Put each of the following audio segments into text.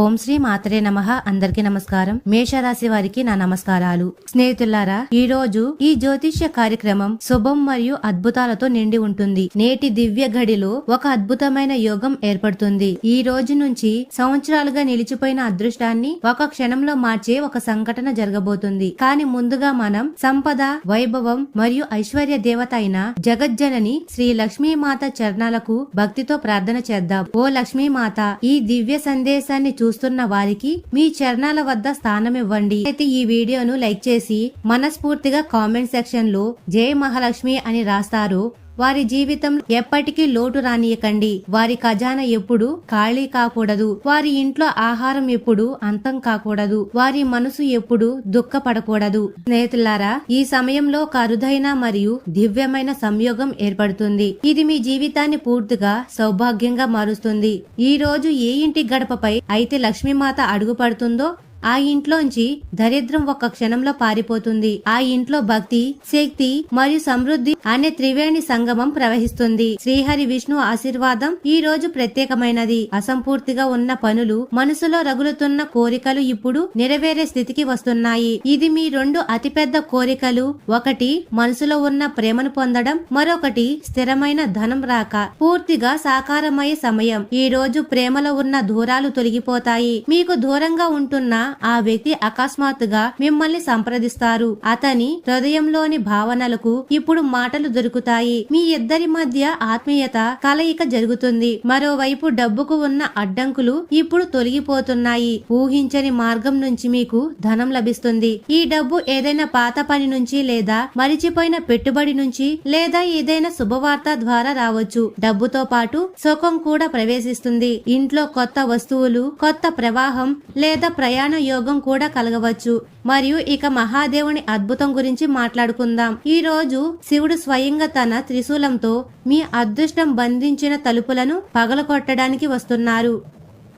ఓం శ్రీ మాత్రే నమః. అందరికీ నమస్కారం. మేషరాశి వారికి నా నమస్కారాలు. స్నేహితులారా ఈ రోజు ఈ జ్యోతిష్య కార్యక్రమం శుభం మరియు అద్భుతాలతో నిండి ఉంటుంది. నేటి దివ్య గడిలో ఒక అద్భుతమైన యోగం ఏర్పడుతుంది. ఈ రోజు నుంచి సంవత్సరాలుగా నిలిచిపోయిన అదృష్టాన్ని ఒక క్షణంలో మార్చే ఒక సంఘటన జరగబోతుంది. కానీ ముందుగా మనం సంపద వైభవం మరియు ఐశ్వర్య దేవత అయిన జగజ్జనని శ్రీ లక్ష్మీమాత చరణాలకు భక్తితో ప్రార్థన చేద్దాం. ఓ లక్ష్మీమాత ఈ దివ్య సందేశాన్ని చూస్తున్న వారికి మీ చరణాల వద్ద స్థానం ఇవ్వండి. అయితే ఈ వీడియోను లైక్ చేసి మనస్ఫూర్తిగా కామెంట్ సెక్షన్లో జయ మహాలక్ష్మి అని రాస్తారు. వారి జీవితం ఎప్పటికీ లోటు రానియకండి. వారి ఖజానా ఎప్పుడు ఖాళీ కాకూడదు. వారి ఇంట్లో ఆహారం ఎప్పుడు అంతం కాకూడదు. వారి మనసు ఎప్పుడు దుఃఖపడకూడదు. స్నేహితులారా ఈ సమయంలో ఒక అరుదైన మరియు దివ్యమైన సంయోగం ఏర్పడుతుంది. ఇది మీ జీవితాన్ని పూర్తిగా సౌభాగ్యంగా మారుస్తుంది. ఈ రోజు ఏ ఇంటి గడపపై అయితే లక్ష్మీమాత అడుగుపడుతుందో ఆ ఇంట్లోంచి దరిద్రం ఒక్క క్షణంలో పారిపోతుంది. ఆ ఇంట్లో భక్తి శక్తి మరియు సమృద్ధి అనే త్రివేణి సంగమం ప్రవహిస్తుంది. శ్రీహరి విష్ణు ఆశీర్వాదం ఈ రోజు ప్రత్యేకమైనది. అసంపూర్తిగా ఉన్న పనులు మనసులో రగులుతున్న కోరికలు ఇప్పుడు నెరవేరే స్థితికి వస్తున్నాయి. ఇది మీ రెండు అతిపెద్ద కోరికలు. ఒకటి మనసులో ఉన్న ప్రేమను పొందడం. మరొకటి స్థిరమైన ధనం రాక. పూర్తిగా సాకారమయ్యే సమయం. ఈ రోజు ప్రేమలో ఉన్న దూరాలు తొలగిపోతాయి. మీకు దూరంగా ఉంటున్న ఆ వ్యక్తి అకస్మాత్తుగా మిమ్మల్ని సంప్రదిస్తారు. అతని హృదయంలోని భావనలకు ఇప్పుడు మాటలు దొరుకుతాయి. మీ ఇద్దరి మధ్య ఆత్మీయత కలయిక జరుగుతుంది. మరోవైపు డబ్బుకు ఉన్న అడ్డంకులు ఇప్పుడు తొలగిపోతున్నాయి. ఊహించని మార్గం నుంచి మీకు ధనం లభిస్తుంది. ఈ డబ్బు ఏదైనా పాత పని నుంచి లేదా మరిచిపోయిన పెట్టుబడి నుంచి లేదా ఏదైనా శుభవార్త ద్వారా రావచ్చు. డబ్బుతో పాటు సుఖం కూడా ప్రవేశిస్తుంది. ఇంట్లో కొత్త వస్తువులు కొత్త ప్రవాహం లేదా ప్రయాణ యోగం కూడా కలగవచ్చు. మరియు ఇక మహాదేవుని అద్భుతం గురించి మాట్లాడుకుందాం. ఈ రోజు శివుడు స్వయంగా తన త్రిశూలంతో మీ అదృష్టం బంధించిన తలుపులను పగలగొట్టడానికి వస్తున్నారు.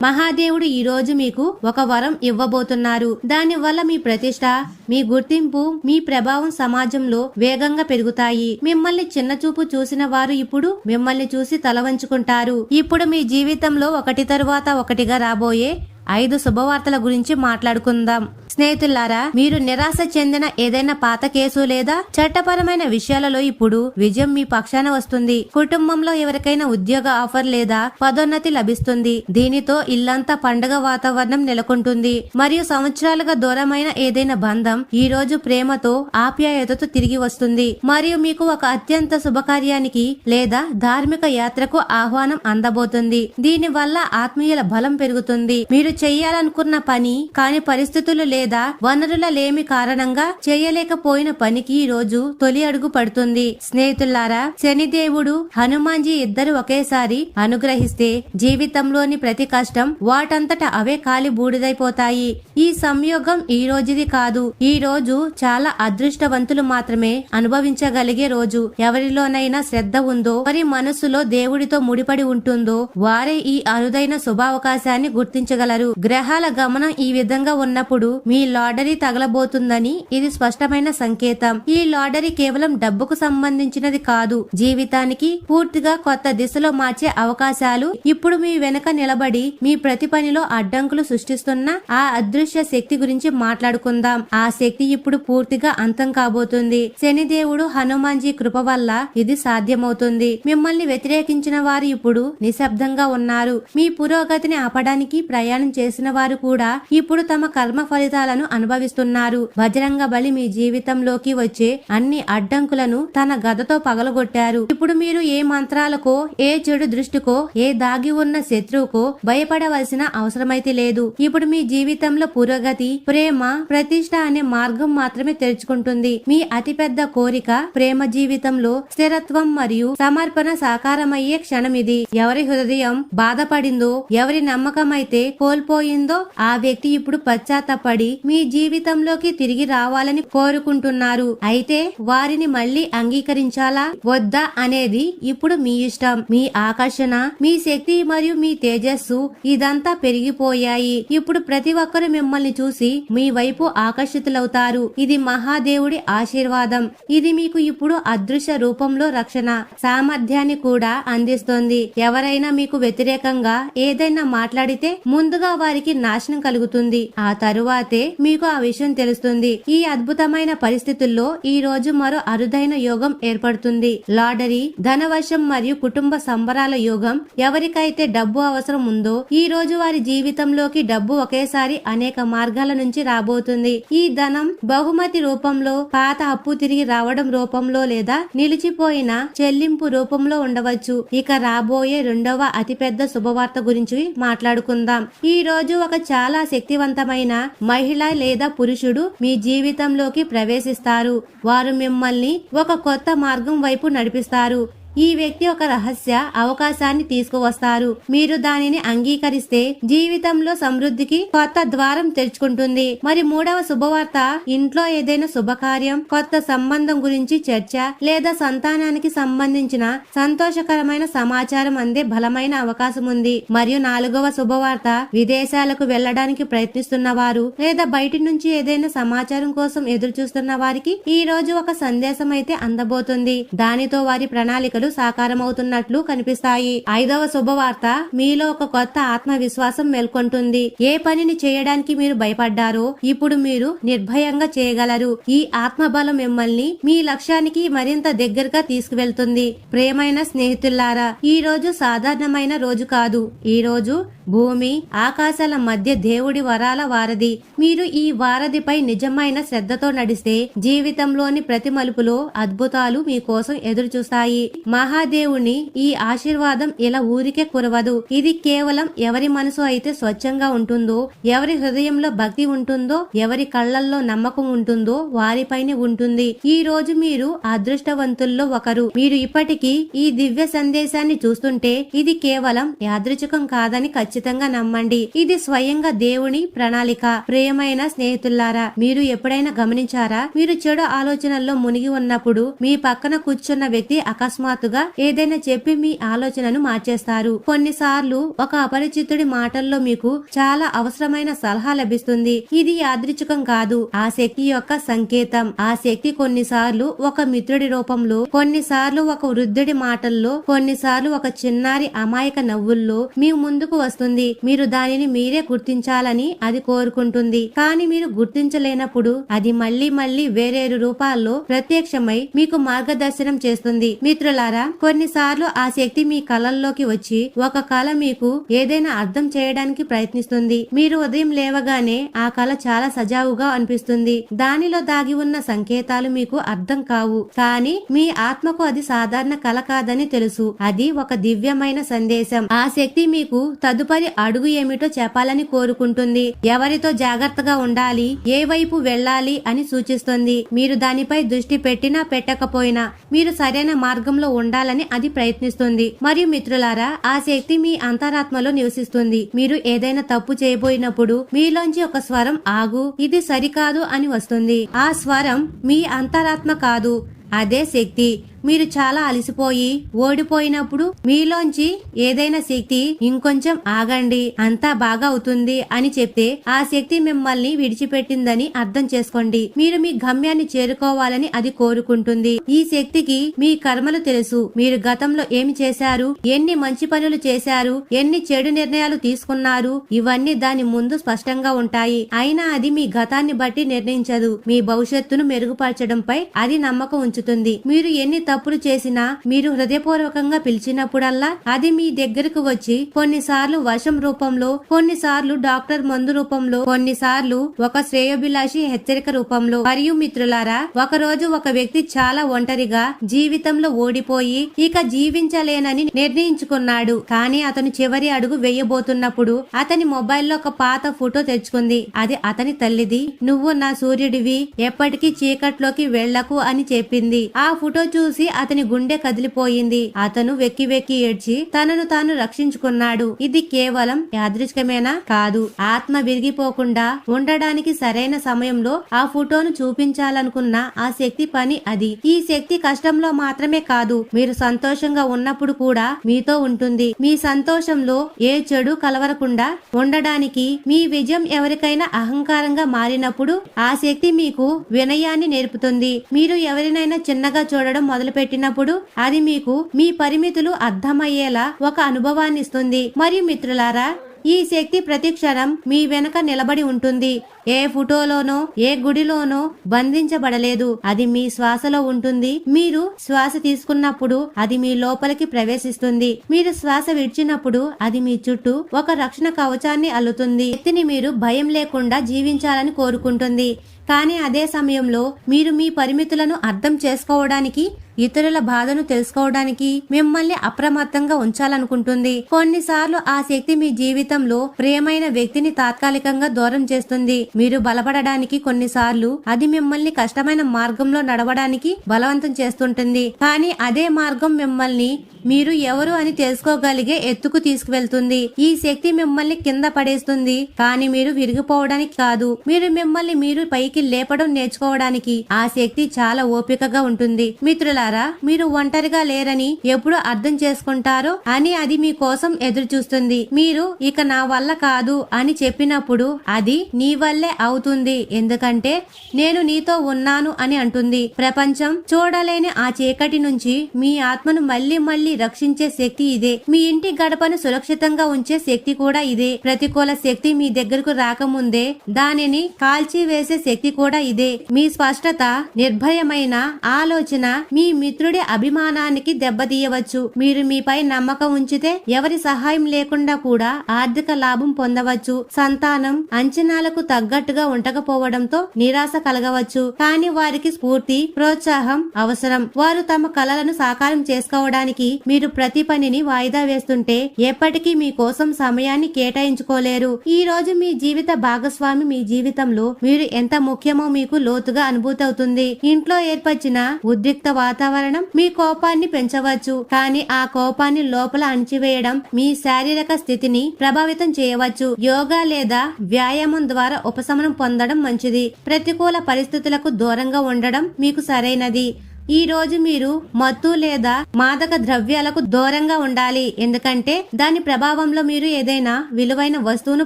మహాదేవుడు ఈ రోజు మీకు ఒక వరం ఇవ్వబోతున్నారు. దాని వల్ల మీ ప్రతిష్ట మీ గుర్తింపు మీ ప్రభావం సమాజంలో వేగంగా పెరుగుతాయి. మిమ్మల్ని చిన్న చూపు చూసిన వారు ఇప్పుడు మిమ్మల్ని చూసి తల వంచుకుంటారు ఇప్పుడు మీ జీవితంలో ఒకటి తరువాత ఒకటిగా రాబోయే ఐదు శుభవార్తల గురించి మాట్లాడుకుందాం. స్నేహితులారా మీరు నిరాశ చెందిన ఏదైనా పాత కేసు లేదా చట్టపరమైన విషయాలలో ఇప్పుడు విజయం మీ పక్షాన వస్తుంది. కుటుంబంలో ఎవరికైనా ఉద్యోగ ఆఫర్ లేదా పదోన్నతి లభిస్తుంది. దీనితో ఇల్లంతా పండగ వాతావరణం నెలకొంటుంది. మరియు సంవత్సరాలుగా దూరమైన ఏదైనా బంధం ఈ రోజు ప్రేమతో ఆప్యాయతతో తిరిగి వస్తుంది. మరియు మీకు ఒక అత్యంత శుభకార్యానికి లేదా ధార్మిక యాత్రకు ఆహ్వానం అందబోతుంది. దీని వల్ల ఆత్మీయుల బలం పెరుగుతుంది. మీరు చేయాలనుకున్న పని కాని పరిస్థితులు లేదా వనరుల లేమి కారణంగా చేయలేకపోయిన పనికి ఈ రోజు తొలి అడుగు పడుతుంది. స్నేహితులారా శనిదేవుడు హనుమాన్జీ ఇద్దరు ఒకేసారి అనుగ్రహిస్తే జీవితంలోని ప్రతి కష్టం వాటంతట అవే కాలి బూడిదైపోతాయి. ఈ సంయోగం ఈ రోజుది కాదు. ఈ రోజు చాలా అదృష్టవంతులు మాత్రమే అనుభవించగలిగే రోజు. ఎవరిలోనైనా శ్రద్ధ ఉందో వారి మనసులో దేవుడితో ముడిపడి ఉంటుందో వారే ఈ అరుదైన శుభావకాశాన్ని గుర్తించగలరు. గ్రహాల గమనం ఈ విధంగా ఉన్నప్పుడు మీ లాటరీ తగలబోతుందని ఇది స్పష్టమైన సంకేతం. ఈ లాటరీ కేవలం డబ్బుకు సంబంధించినది కాదు. జీవితానికి పూర్తిగా కొత్త దిశలో మార్చే అవకాశాలు ఇప్పుడు మీ వెనక నిలబడి మీ ప్రతి పనిలో అడ్డంకులు సృష్టిస్తున్న ఆ అదృశ్య శక్తి గురించి మాట్లాడుకుందాం. ఆ శక్తి ఇప్పుడు పూర్తిగా అంతం కాబోతుంది. శనిదేవుడు హనుమాన్జీ కృప వల్ల ఇది సాధ్యమవుతుంది. మిమ్మల్ని వ్యతిరేకించిన వారు ఇప్పుడు నిశ్శబ్దంగా ఉన్నారు. మీ పురోగతిని ఆపడానికి ప్రయాణం చేసిన వారు కూడా ఇప్పుడు తమ కర్మ ఫలితాలను అనుభవిస్తున్నారు. బజరంగ బలి మీ జీవితంలోకి వచ్చే అన్ని అడ్డంకులను తన గదతో పగలగొట్టారు. ఇప్పుడు మీరు ఏ మంత్రాలకో ఏ చెడు దృష్టికో ఏ దాగి ఉన్న శత్రువుకో భయపడవలసిన అవసరమైతే లేదు. ఇప్పుడు మీ జీవితంలో పురోగతి ప్రేమ ప్రతిష్ట అనే మార్గం మాత్రమే తెరుచుకుంటుంది. మీ అతిపెద్ద కోరిక ప్రేమ జీవితంలో స్థిరత్వం మరియు సమర్పణ సాకారమయ్యే క్షణం ఇది. ఎవరి హృదయం బాధపడిందో ఎవరి నమ్మకం అయితే కోల్పోయిందో ఆ వ్యక్తి ఇప్పుడు పశ్చాత్తపడి మీ జీవితంలోకి తిరిగి రావాలని కోరుకుంటున్నారు. అయితే వారిని మళ్ళీ అంగీకరించాలా? వద్దా అనేది ఇప్పుడు మీ ఇష్టం. మీ ఆకర్షణ మీ శక్తి మరియు మీ తేజస్సు ఇదంతా పెరిగిపోయాయి. ఇప్పుడు ప్రతి ఒక్కరు మిమ్మల్ని చూసి మీ వైపు ఆకర్షితులవుతారు. ఇది మహాదేవుడి ఆశీర్వాదం. ఇది మీకు ఇప్పుడు అదృశ్య రూపంలో రక్షణ సామర్థ్యాన్ని కూడా అందిస్తుంది. ఎవరైనా మీకు వ్యతిరేకంగా ఏదైనా మాట్లాడితే ముందుగా వారికి నాశనం కలుగుతుంది. ఆ తరువాతే మీకు ఆ విషయం తెలుస్తుంది. ఈ అద్భుతమైన పరిస్థితుల్లో ఈ రోజు మరో అరుదైన యోగం ఏర్పడుతుంది. లాడరీ ధనవశం మరియు కుటుంబ సంబరాల యోగం ఎవరికైతే డబ్బు అవసరం ఉందో ఈ రోజు వారి జీవితంలోకి డబ్బు ఒకేసారి అనేక మార్గాల నుంచి రాబోతుంది. ఈ ధనం బహుమతి రూపంలో పాత అప్పు తిరిగి రావడం రూపంలో లేదా నిలిచిపోయిన చెల్లింపు రూపంలో ఉండవచ్చు. ఇక రాబోయే రెండవ అతిపెద్ద శుభవార్త గురించి మాట్లాడుకుందాం. ఈ రోజు ఒక చాలా శక్తివంతమైన మహిళ మహిళ లేదా పురుషుడు మీ జీవితంలోకి ప్రవేశిస్తారు. వారు మిమ్మల్ని ఒక కొత్త మార్గం వైపు నడిపిస్తారు. ఈ వ్యక్తి ఒక రహస్య అవకాశాన్ని తీసుకువస్తారు. మీరు దానిని అంగీకరిస్తే జీవితంలో సమృద్ధికి కొత్త ద్వారం తెరుచుకుంటుంది. మరి మూడవ శుభవార్త ఇంట్లో ఏదైనా శుభకార్యం కొత్త సంబంధం గురించి చర్చ లేదా సంతానానికి సంబంధించిన సంతోషకరమైన సమాచారం అందే బలమైన అవకాశం ఉంది. మరియు నాలుగవ శుభవార్త విదేశాలకు వెళ్ళడానికి ప్రయత్నిస్తున్న వారు లేదా బయటి నుంచి ఏదైనా సమాచారం కోసం ఎదురు చూస్తున్న వారికి ఈ రోజు ఒక సందేశం అయితే అందబోతుంది. దానితో వారి ప్రణాళికలు సాకారమవుతున్నట్లు కనిపిస్తాయి. ఐదవ శుభవార్త మీలో ఒక కొత్త ఆత్మవిశ్వాసం మేల్కొంటుంది. ఏ పనిని చేయడానికి మీరు భయపడ్డారో ఇప్పుడు మీరు నిర్భయంగా చేయగలరు. ఈ ఆత్మబలం మిమ్మల్ని మీ లక్ష్యానికి మరింత దగ్గరగా తీసుకువెళ్తుంది. ప్రేమైన స్నేహితులారా ఈ రోజు సాధారణమైన రోజు కాదు. ఈ రోజు భూమి ఆకాశాల మధ్య దేవుడి వరాల వారధి. మీరు ఈ వారధిపై నిజమైన శ్రద్ధతో నడిస్తే జీవితంలోని ప్రతి మలుపులో అద్భుతాలు మీకోసం ఎదురు చూస్తాయి మహాదేవుని ఈ ఆశీర్వాదం ఇలా ఊరికే కురవదు. ఇది కేవలం ఎవరి మనసు అయితే స్వచ్ఛంగా ఉంటుందో ఎవరి హృదయంలో భక్తి ఉంటుందో ఎవరి కళ్ళల్లో నమ్మకం ఉంటుందో వారిపైనే ఉంటుంది. ఈ రోజు మీరు అదృష్టవంతుల్లో ఒకరు. మీరు ఇప్పటికీ ఈ దివ్య సందేశాన్ని చూస్తుంటే ఇది కేవలం యాదృచికం కాదని ఖచ్చితంగా నమ్మండి. ఇది స్వయంగా దేవుని ప్రణాళిక. ప్రియమైన స్నేహితులారా మీరు ఎప్పుడైనా గమనించారా? మీరు చెడు ఆలోచనల్లో మునిగి ఉన్నప్పుడు మీ పక్కన కూర్చున్న వ్యక్తి అకస్మాత్తుగా ఏదైనా చెప్పి మీ ఆలోచనను మార్చేస్తారు. కొన్నిసార్లు ఒక అపరిచితుడి మాటల్లో మీకు చాలా అవసరమైన సలహా లభిస్తుంది. ఇది యాదృచ్ఛికం కాదు. ఆ శక్తి యొక్క సంకేతం. ఆ శక్తి కొన్నిసార్లు ఒక మిత్రుడి రూపంలో కొన్నిసార్లు ఒక వృద్ధుడి మాటల్లో కొన్నిసార్లు ఒక చిన్నారి అమాయక నవ్వుల్లో మీ ముందుకు వస్తుంది. మీరు దానిని మీరే గుర్తించాలని అది కోరుకుంటుంది. కానీ మీరు గుర్తించలేనప్పుడు అది మళ్ళీ మళ్ళీ వేరేరు రూపాల్లో ప్రత్యక్షమై మీకు మార్గదర్శనం చేస్తుంది. మిత్రుల మిత్రులారా కొన్నిసార్లు ఆ శక్తి మీ కళల్లోకి వచ్చి ఒక కళ మీకు ఏదైనా అర్థం చేయడానికి ప్రయత్నిస్తుంది. మీరు ఉదయం లేవగానే ఆ కళ చాలా సజావుగా అనిపిస్తుంది. దానిలో దాగి ఉన్న సంకేతాలు మీకు అర్థం కావు. కానీ మీ ఆత్మకు అది సాధారణ కళ కాదని తెలుసు. అది ఒక దివ్యమైన సందేశం. ఆ శక్తి మీకు తదుపరి అడుగు ఏమిటో చెప్పాలని కోరుకుంటుంది. ఎవరితో జాగ్రత్తగా ఉండాలి ఏ వైపు వెళ్ళాలి అని సూచిస్తుంది. మీరు దానిపై దృష్టి పెట్టినా పెట్టకపోయినా మీరు సరైన మార్గంలో ఉండాలని అది ప్రయత్నిస్తుంది. మరియు మిత్రులారా ఆ శక్తి మీ అంతరాత్మలో నివసిస్తుంది. మీరు ఏదైనా తప్పు చేయబోయినప్పుడు మీలోంచి ఒక స్వరం ఆగు ఇది సరికాదు అని వస్తుంది. ఆ స్వరం మీ అంతరాత్మ కాదు అదే శక్తి. మీరు చాలా అలసిపోయి ఓడిపోయినప్పుడు మీలోంచి ఏదైనా శక్తి ఇంకొంచెం ఆగండి అంతా బాగా అవుతుంది అని చెప్తే ఆ శక్తి మిమ్మల్ని విడిచిపెట్టిందని అర్థం చేసుకోండి. మీరు మీ గమ్యాన్ని చేరుకోవాలని అది కోరుకుంటుంది. ఈ శక్తికి మీ కర్మలు తెలుసు. మీరు గతంలో ఏమి చేశారు? ఎన్ని మంచి పనులు చేశారు? ఎన్ని చెడు నిర్ణయాలు తీసుకున్నారు? ఇవన్నీ దాని ముందు స్పష్టంగా ఉంటాయి. అయినా అది మీ గతాన్ని బట్టి నిర్ణయించదు. మీ భవిష్యత్తును మెరుగుపరచడంపై అది నమ్మకం ఉంచుతుంది. మీరు ఎన్ని తప్పులు చేసినా మీరు హృదయపూర్వకంగా పిలిచినప్పుడల్లా అది మీ దగ్గరకు వచ్చి కొన్నిసార్లు వర్షం రూపంలో కొన్నిసార్లు డాక్టర్ మందు రూపంలో కొన్నిసార్లు ఒక శ్రేయోభిలాషి హెచ్చరిక రూపంలో. మరియు మిత్రులారా ఒక రోజు ఒక వ్యక్తి చాలా ఒంటరిగా జీవితంలో ఓడిపోయి ఇక జీవించలేనని నిర్ణయించుకున్నాడు. కానీ అతను చివరి అడుగు వేయబోతున్నప్పుడు అతని మొబైల్లో ఒక పాత ఫోటో తెచ్చుకుంది. అది అతని తల్లిది. నువ్వు నా సూర్యుడివి. ఎప్పటికీ చీకట్లోకి వెళ్ళకు అని చెప్పింది. ఆ ఫోటో చూసి చూసి అతని గుండె కదిలిపోయింది. అతను వెక్కి వెక్కి ఏడ్చి తనను తాను రక్షించుకున్నాడు. ఇది కేవలం యాదృచ్ఛికమేనా? కాదు. ఆత్మ విరిగిపోకుండా ఉండడానికి సరైన సమయంలో ఆ ఫోటోను చూపించాలనుకున్న ఆ శక్తి పని అది. ఈ శక్తి కష్టంలో మాత్రమే కాదు మీరు సంతోషంగా ఉన్నప్పుడు కూడా మీతో ఉంటుంది. మీ సంతోషంలో ఏ చెడు కలవరకుండా ఉండడానికి మీ విజయం ఎవరికైనా అహంకారంగా మారినప్పుడు ఆ శక్తి మీకు వినయాన్ని నేర్పుతుంది. మీరు ఎవరినైనా చిన్నగా చూడడం మొదలుపెట్టినప్పుడు అది మీకు మీ పరిమితులు అర్థమయ్యేలా ఒక అనుభవాన్ని ఇస్తుంది మరియు మిత్రులారా ఈ శక్తి ప్రతి క్షణం మీ వెనక నిలబడి ఉంటుంది. ఏ ఫోటోలోనో ఏ గుడిలోనో బంధించబడలేదు. అది మీ శ్వాసలో ఉంటుంది. మీరు శ్వాస తీసుకున్నప్పుడు అది మీ లోపలికి ప్రవేశిస్తుంది. మీరు శ్వాస విడిచినప్పుడు అది మీ చుట్టూ ఒక రక్షణ కవచాన్ని అల్లుతుంది. శక్తిని మీరు భయం లేకుండా జీవించాలని కోరుకుంటుంది. కానీ అదే సమయంలో మీరు మీ పరిమితులను అర్థం చేసుకోవడానికి ఇతరుల బాధను తెలుసుకోవడానికి మిమ్మల్ని అప్రమత్తంగా ఉంచాలనుకుంటుంది. కొన్నిసార్లు ఆ శక్తి మీ జీవితంలో ప్రియమైన వ్యక్తిని తాత్కాలికంగా దూరం చేస్తుంది. మీరు బలపడడానికి కొన్నిసార్లు అది మిమ్మల్ని కష్టమైన మార్గంలో నడవడానికి బలవంతం చేస్తుంటుంది. కానీ అదే మార్గం మిమ్మల్ని మీరు ఎవరు అని తెలుసుకోగలిగే ఎత్తుకు తీసుకువెళ్తుంది. ఈ శక్తి మిమ్మల్ని కింద పడేస్తుంది. కానీ మీరు విరిగిపోవడానికి కాదు. మీరు మిమ్మల్ని మీరు పైకి లేపడం నేర్చుకోవడానికి ఆ శక్తి చాలా ఓపికగా ఉంటుంది. మిత్రులారా మీరు ఒంటరిగా లేరని ఎప్పుడు అర్థం చేసుకుంటారో అని అది మీ కోసం ఎదురు చూస్తుంది మీరు ఇక నా వల్ల కాదు అని చెప్పినప్పుడు అది నీ వల్లే అవుతుంది. ఎందుకంటే నేను నీతో ఉన్నాను అని అంటుంది. ప్రపంచం చూడలేని ఆ చీకటి నుంచి మీ ఆత్మను మళ్ళీ మళ్ళీ రక్షించే శక్తి ఇదే. మీ ఇంటి గడపను సురక్షితంగా ఉంచే శక్తి కూడా ఇదే. ప్రతికూల శక్తి మీ దగ్గరకు రాకముందే దానిని కాల్చి వేసే శక్తి కూడా ఇదే. మీ స్పష్టత నిర్భయమైన ఆలోచన మీ మిత్రుడి అభిమానానికి దెబ్బతీయవచ్చు. మీరు మీపై నమ్మకం ఉంచితే ఎవరి సహాయం లేకుండా కూడా ఆర్థిక లాభం పొందవచ్చు. సంతానం అంచనాలకు తగ్గట్టుగా ఉండకపోవడంతో నిరాశ కలగవచ్చు. కానీ వారికి స్ఫూర్తి ప్రోత్సాహం అవసరం. వారు తమ కలలను సాకారం చేసుకోవడానికి మీరు ప్రతి పనిని వాయిదా వేస్తుంటే ఎప్పటికీ మీ కోసం సమయాన్ని కేటాయించుకోలేరు. ఈ రోజు మీ జీవిత భాగస్వామి మీ జీవితంలో మీరు ఎంత ముఖ్యమో మీకు లోతుగా అనుభూతవుతుంది. ఇంట్లో ఏర్పరిచిన ఉద్రిక్త వాతావరణం మీ కోపాన్ని పెంచవచ్చు. కానీ ఆ కోపాన్ని లోపల అణిచివేయడం మీ శారీరక స్థితిని ప్రభావితం చేయవచ్చు. యోగా లేదా వ్యాయామం ద్వారా ఉపశమనం పొందడం మంచిది. ప్రతికూల పరిస్థితులకు దూరంగా ఉండడం మీకు సరైనది. ఈ రోజు మీరు మత్తు లేదా మాదక ద్రవ్యాలకు దూరంగా ఉండాలి. ఎందుకంటే దాని ప్రభావంలో మీరు ఏదైనా విలువైన వస్తువును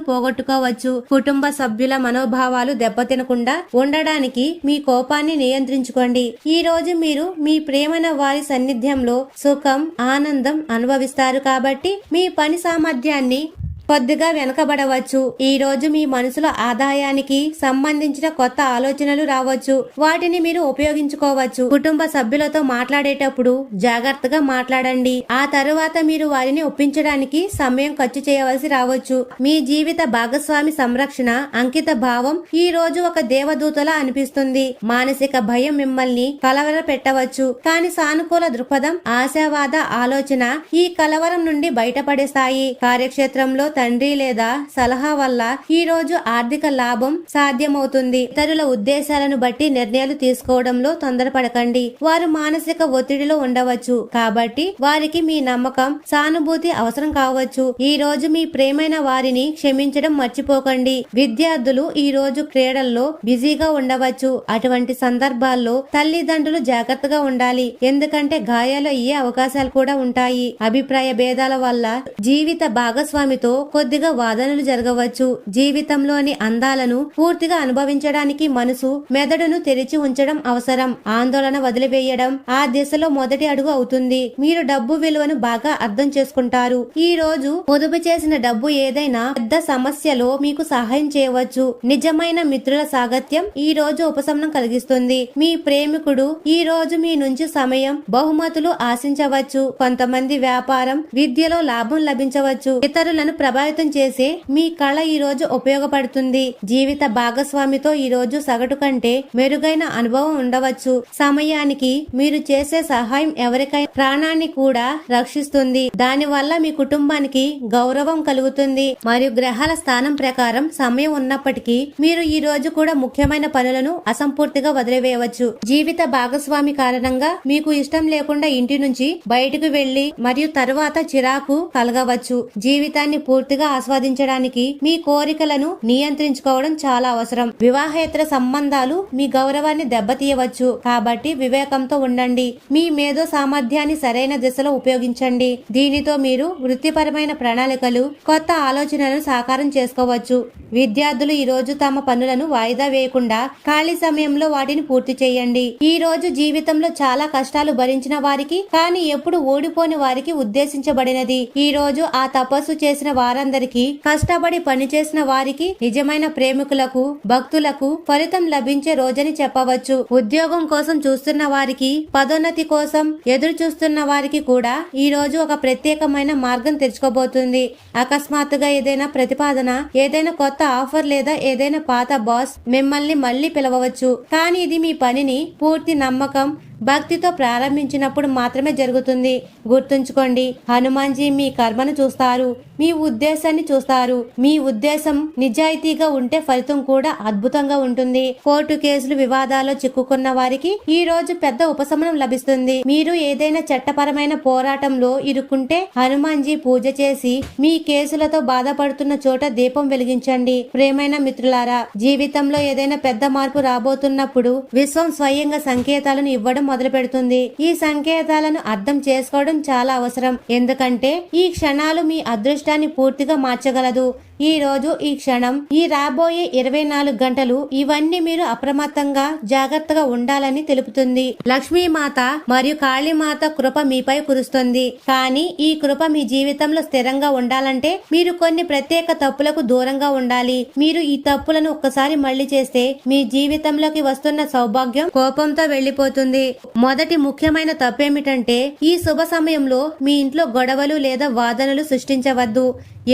పోగొట్టుకోవచ్చు. కుటుంబ సభ్యుల మనోభావాలు దెబ్బతినకుండా ఉండడానికి మీ కోపాన్ని నియంత్రించుకోండి. ఈ రోజు మీరు మీ ప్రేమైన వారి సన్నిధ్యంలో సుఖం ఆనందం అనుభవిస్తారు కాబట్టి మీ పని సామర్థ్యాన్ని కొద్దిగా వెనకబడవచ్చు. ఈ రోజు మీ మనసులో ఆదాయానికి సంబంధించిన కొత్త ఆలోచనలు రావచ్చు. వాటిని మీరు ఉపయోగించుకోవచ్చు. కుటుంబ సభ్యులతో మాట్లాడేటప్పుడు జాగ్రత్తగా మాట్లాడండి. ఆ తరువాత మీరు వారిని ఒప్పించడానికి సమయం ఖర్చు చేయవలసి రావచ్చు. మీ జీవిత భాగస్వామి సంరక్షణ అంకిత భావం ఈ రోజు ఒక దేవదూతలా అనిపిస్తుంది. మానసిక భయం మిమ్మల్ని కలవర పెట్టవచ్చు కానీ సానుకూల దృక్పథం ఆశావాద ఆలోచన ఈ కలవరం నుండి బయటపడేస్తాయి. కార్యక్షేత్రంలో తండ్రి లేదా సలహా వల్ల ఈ రోజు ఆర్థిక లాభం సాధ్యమవుతుంది. ఇతరుల ఉద్దేశాలను బట్టి నిర్ణయాలు తీసుకోవడంలో తొందరపడకండి. వారు మానసిక ఒత్తిడిలో ఉండవచ్చు. కాబట్టి వారికి మీ నమ్మకం సానుభూతి అవసరం కావచ్చు. ఈ రోజు మీ ప్రేమైన వారిని క్షమించడం మర్చిపోకండి. విద్యార్థులు ఈ రోజు క్రీడల్లో బిజీగా ఉండవచ్చు. అటువంటి సందర్భాల్లో తల్లిదండ్రులు జాగ్రత్తగా ఉండాలి. ఎందుకంటే గాయాలు అయ్యే అవకాశాలు కూడా ఉంటాయి. అభిప్రాయ భేదాల వల్ల జీవిత భాగస్వామితో కొద్దిగా వాదనలు జరగవచ్చు. జీవితంలోని అందాలను పూర్తిగా అనుభవించడానికి మనసు మెదడును తెరిచి ఉంచడం అవసరం. ఆందోళన వదిలివేయడం ఆ దిశలో మొదటి అడుగు అవుతుంది. మీరు డబ్బు విలువను బాగా అర్థం చేసుకుంటారు. ఈ రోజు పొదుపు చేసిన డబ్బు ఏదైనా పెద్ద సమస్యలో మీకు సహాయం చేయవచ్చు. నిజమైన మిత్రుల సాగత్యం ఈ రోజు ఉపశమనం కలిగిస్తుంది. మీ ప్రేమికుడు ఈ రోజు మీ నుంచి సమయం బహుమతులు ఆశించవచ్చు. కొంతమంది వ్యాపారం విద్యలో లాభం లభించవచ్చు. ఇతరులను ప్రభావితం ప్రభావితం చేసే మీ కళ ఈ రోజు ఉపయోగపడుతుంది. జీవిత భాగస్వామితో ఈ రోజు సగటు కంటే మెరుగైన అనుభవం ఉండవచ్చు. సమయానికి మీరు చేసే సహాయం ఎవరికైనా ప్రాణాన్ని కూడా రక్షిస్తుంది. దాని వల్ల మీ కుటుంబానికి గౌరవం కలుగుతుంది. మరియు గ్రహాల స్థానం ప్రకారం సమయం ఉన్నప్పటికీ మీరు ఈ రోజు కూడా ముఖ్యమైన పనులను అసంపూర్తిగా వదిలివేయవచ్చు. జీవిత భాగస్వామి కారణంగా మీకు ఇష్టం లేకుండా ఇంటి నుంచి బయటకు వెళ్ళి మరియు తరువాత చిరాకు కలగవచ్చు. జీవితాన్ని పూర్తిగా ఆస్వాదించడానికి మీ కోరికలను నియంత్రించుకోవడం చాలా అవసరం. వివాహేతర సంబంధాలు మీ గౌరవాన్ని దెబ్బతీయవచ్చు. కాబట్టి వివేకంతో ఉండండి. మీ మేధో సామర్థ్యాన్ని సరైన దిశలో ఉపయోగించండి. దీనితో మీరు వృత్తిపరమైన ప్రణాళికలు కొత్త ఆలోచనలను సాకారం చేసుకోవచ్చు. విద్యార్థులు ఈ రోజు తమ పనులను వాయిదా వేయకుండా ఖాళీ సమయంలో వాటిని పూర్తి చేయండి. ఈ రోజు జీవితంలో చాలా కష్టాలు భరించిన వారికి కానీ ఎప్పుడు ఓడిపోని వారికి ఉద్దేశించబడినది. ఈ రోజు ఆ తపస్సు చేసిన వారందరికీ కష్టపడి పనిచేసిన వారికి నిజమైన ప్రేమికులకు భక్తులకు ఫలితం లభించే రోజని చెప్పవచ్చు. ఉద్యోగం కోసం చూస్తున్న వారికి పదోన్నతి కోసం ఎదురు చూస్తున్న వారికి కూడా ఈ రోజు ఒక ప్రత్యేకమైన మార్గం తెరుచుకోబోతుంది. అకస్మాత్తుగా ఏదైనా ప్రతిపాదన ఏదైనా కొత్త ఆఫర్ లేదా ఏదైనా పాత బాస్ మిమ్మల్ని మళ్ళీ పిలవవచ్చు. కానీ ఇది మీ పనిని పూర్తి నమ్మకం భక్తితో ప్రారంభించినప్పుడు మాత్రమే జరుగుతుంది. గుర్తుంచుకోండి హనుమాన్జీ మీ కర్మను చూస్తారు మీ ఉద్దేశాన్ని చూస్తారు. మీ ఉద్దేశం నిజాయితీగా ఉంటే ఫలితం కూడా అద్భుతంగా ఉంటుంది. కోర్టు కేసులు వివాదాల్లో చిక్కుకున్న వారికి ఈ రోజు పెద్ద ఉపశమనం లభిస్తుంది. మీరు ఏదైనా చట్టపరమైన పోరాటంలో ఇరుక్కుంటే హనుమాన్జీ పూజ చేసి మీ కేసులతో బాధపడుతున్న చోట దీపం వెలిగించండి. ప్రేమైన మిత్రులారా జీవితంలో ఏదైనా పెద్ద మార్పు రాబోతున్నప్పుడు విశ్వం స్వయంగా సంకేతాలను ఇవ్వడం మొదలు పెడుతుంది ఈ సంకేతాలను అర్థం చేసుకోవడం చాలా అవసరం. ఎందుకంటే ఈ క్షణాలు మీ అదృష్టాన్ని పూర్తిగా మార్చగలదు. ఈ రోజు ఈ క్షణం ఈ రాబోయే ఇరవై నాలుగు గంటలు ఇవన్నీ మీరు అప్రమత్తంగా జాగ్రత్తగా ఉండాలని తెలుపుతుంది. లక్ష్మీమాత మరియు కాళీమాత కృప మీపై కురుస్తుంది. కానీ ఈ కృప మీ జీవితంలో స్థిరంగా ఉండాలంటే మీరు కొన్ని ప్రత్యేక తప్పులకు దూరంగా ఉండాలి. మీరు ఈ తప్పులను ఒక్కసారి మళ్ళీ చేస్తే మీ జీవితంలోకి వస్తున్న సౌభాగ్యం కోపంతో వెళ్ళిపోతుంది మొదటి ముఖ్యమైన తప్పేమిటంటే ఈ శుభ సమయంలో మీ ఇంట్లో గొడవలు లేదా వాదనలు సృష్టించవద్దు.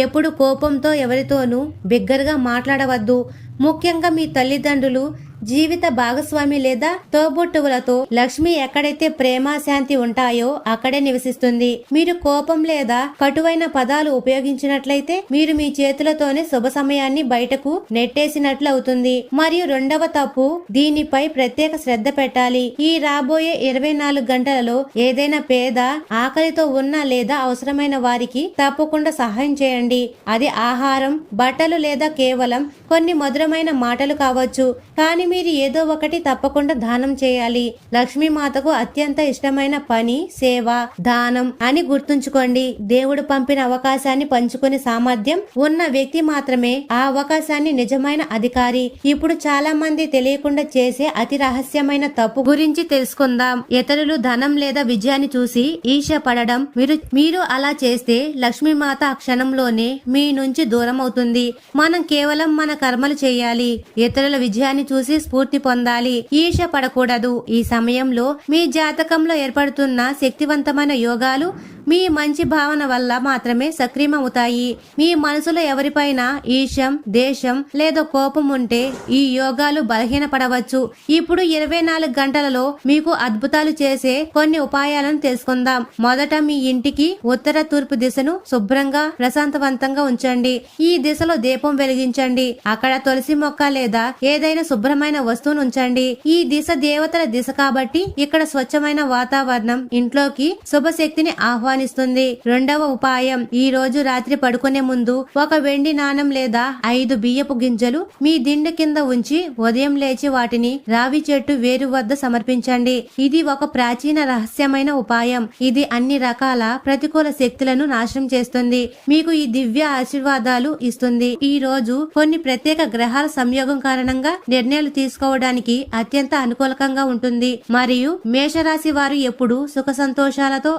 ఎప్పుడు కోపంతో ఎవరితోనూ బిగ్గరగా మాట్లాడవద్దు. ముఖ్యంగా మీ తల్లిదండ్రులు జీవిత భాగస్వామి లేదా తోబుట్టువులతో లక్ష్మి ఎక్కడైతే ప్రేమ శాంతి ఉంటాయో అక్కడే నివసిస్తుంది. మీరు కోపం లేదా కటువైన పదాలు ఉపయోగించినట్లయితే మీరు మీ చేతులతోనే శుభ సమయాన్ని బయటకు నెట్టేసినట్లు అవుతుంది. మరియు రెండవ తప్పు దీనిపై ప్రత్యేక శ్రద్ధ పెట్టాలి. ఈ రాబోయే ఇరవై నాలుగు గంటలలో ఏదైనా పేద ఆకలితో ఉన్న లేదా అవసరమైన వారికి తప్పకుండా సహాయం చేయండి. అది ఆహారం బట్టలు లేదా కేవలం కొన్ని మధుర మధురమైన మాటలు కావచ్చు. కానీ మీరు ఏదో ఒకటి తప్పకుండా దానం చేయాలి. లక్ష్మీమాతకు అత్యంత ఇష్టమైన పని సేవ దానం అని గుర్తుంచుకోండి. దేవుడు పంపిన అవకాశాన్ని పంచుకునే సామర్థ్యం ఉన్న వ్యక్తి మాత్రమే ఆ అవకాశాన్ని నిజమైన అధికారి. ఇప్పుడు చాలా మంది తెలియకుండా చేసే అతి రహస్యమైన తప్పు గురించి తెలుసుకుందాం. ఇతరులు ధనం లేదా విజయాన్ని చూసి ఈశ పడడం మీరు మీరు అలా చేస్తే లక్ష్మీమాత ఆ క్షణంలోనే మీ నుంచి దూరం అవుతుంది మనం కేవలం మన కర్మలు చేయాలి. ఇతరుల విజయాన్ని చూసి స్ఫూర్తి పొందాలి. ఈర్ష పడకూడదు. ఈ సమయంలో మీ జాతకంలో ఏర్పడుతున్న శక్తివంతమైన యోగాలు మీ మంచి భావన వల్ల మాత్రమే సక్రియమవుతాయి మీ మనసులో ఎవరిపైన ఈశం దేశం లేదా కోపం ఉంటే ఈ యోగాలు బలహీనపడవచ్చు. ఇప్పుడు ఇరవై నాలుగు గంటలలో మీకు అద్భుతాలు చేసే కొన్ని ఉపాయాలను తెలుసుకుందాం. మొదట మీ ఇంటికి ఉత్తర తూర్పు దిశను శుభ్రంగా ప్రశాంతవంతంగా ఉంచండి. ఈ దిశలో దీపం వెలిగించండి. అక్కడ తులసి మొక్క లేదా ఏదైనా శుభ్రమైన వస్తువును ఉంచండి. ఈ దిశ దేవతల దిశ కాబట్టి ఇక్కడ స్వచ్ఛమైన వాతావరణం ఇంట్లోకి శుభశక్తిని ఆహ్వానిస్తుంది. రెండవ ఉపాయం ఈ రోజు రాత్రి పడుకునే ముందు ఒక వెండి నాణం లేదా ఐదు బియ్యపు గింజలు మీ దిండు కింద ఉంచి ఉదయం లేచి వాటిని రావి చెట్టు వేరు వద్ద సమర్పించండి. ఇది ఒక ప్రాచీన రహస్యమైన ఉపాయం. ఇది అన్ని రకాల ప్రతికూల శక్తులను నాశనం చేస్తుంది. మీకు ఈ దివ్య ఆశీర్వాదాలు ఇస్తుంది. ఈ రోజు కొన్ని ప్రత్యేక గ్రహాల సంయోగం కారణంగా నిర్ణయాలు తీసుకోవడానికి అత్యంత అనుకూలకంగా ఉంటుంది. మరియు మేషరాశి వారు ఎప్పుడు సుఖ సంతోషాలతో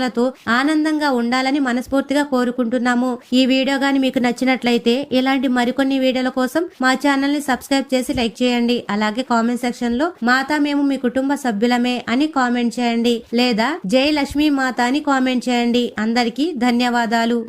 ఆయురారోగ్యాలతో ఆనందంగా ఉండాలని మనస్ఫూర్తిగా కోరుకుంటున్నాము. ఈ వీడియో గాని మీకు నచ్చినట్లయితే ఇలాంటి మరికొన్ని వీడియోల కోసం మా ఛానల్ని సబ్స్క్రైబ్ చేసి లైక్ చేయండి. అలాగే కామెంట్ సెక్షన్లో మాత మేము మీ కుటుంబ సభ్యులమే అని కామెంట్ చేయండి. లేదా జై లక్ష్మీ మాత అని కామెంట్ చేయండి. అందరికీ ధన్యవాదాలు.